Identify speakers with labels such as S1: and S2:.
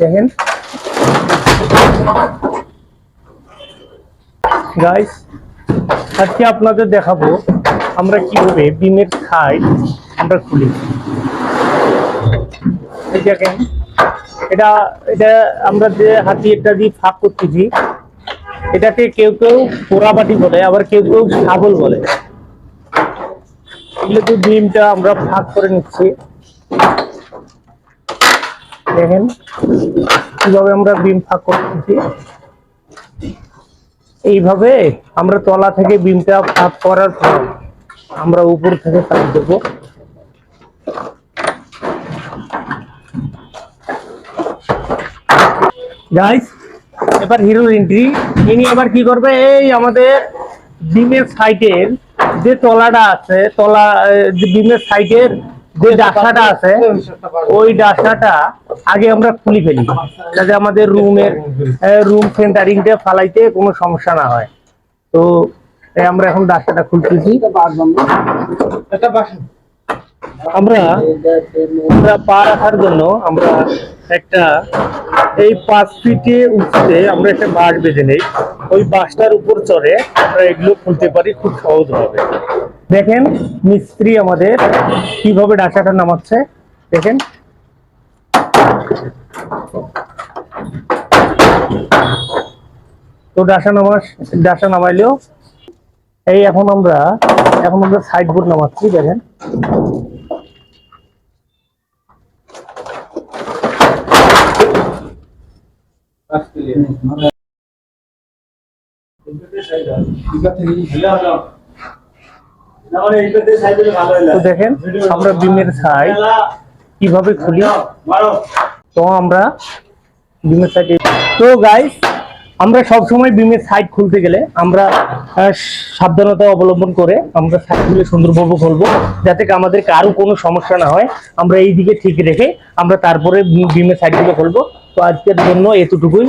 S1: দেখেন। গাইস আজকে আপনাদের দেখাবো আমরা কীভাবে বিমের সাইড আমরা খুলি। দেখেন, এটা এটা আমরা যে হাতিয়ারটা দিয়ে ফাঁক করতেছি, এটাকে কেউ কেউ পোড়াবাটি বলে, আবার কেউ কেউ শাবল বলে। এগুলো ডিমটা আমরা ফাঁক করে নিচ্ছি। দেখেন। কীভাবে আমরা বিম ফাঁক করতেছি। এইভাবে আমরা তলা থেকে বিমটা ফাঁক করার পর আমরা উপর থেকে ফাঁক দেবো। এবার হিরোর এন্ট্রি ইনি এবার কি করবে? এই আমাদের ডিমের সাইডের যে তলাটা আছে, তলা ডিমের সাইডের যে ডাসাটা আছে, ওই ডাসাটা আগে আমরা খুলি ফেলি, যাতে আমাদের রুমের রুম সেন্টারিংটা ফালাইতে কোনো সমস্যা না হয়। তো আমরা এখন ডাসাটা খুলতেছি। আমরা আমরা পা রাখার জন্য আমরা একটা, এই পাঁচ ফিটে উঠতে আমরা একটা বাঁশ বেঁধে নেই। ওই বাঁশটার উপর চড়ে আমরা এগুলো খুলতে পারি খুব সহজ হবে দেখেন মিস্ত্রি আমাদের কীভাবে ডাসাটা নামাচ্ছে। দেখেন। তো ডাসা নামাস ডাসা নামাইলেও এই এখন আমরা এখন আমরা সাইড বোর্ড নামাচ্ছি দেখেন। তো দেখেন আমরা বিমের সাইড কীভাবে খুলি? তো আমরা বিমের সাইডে তো গাইস আমরা সব সময় বিমের সাইড খুলতে গেলে আমরা সাবধানতা অবলম্বন করে আমরা সাইডগুলো সুন্দরভাবে খুলবো যাতে আমাদের কারও কোনো সমস্যা না হয়। আমরা এই দিকে ঠিক রেখে আমরা তারপরে বিমের সাইডগুলো খুলবো। তো আজকের জন্য এতটুকুই।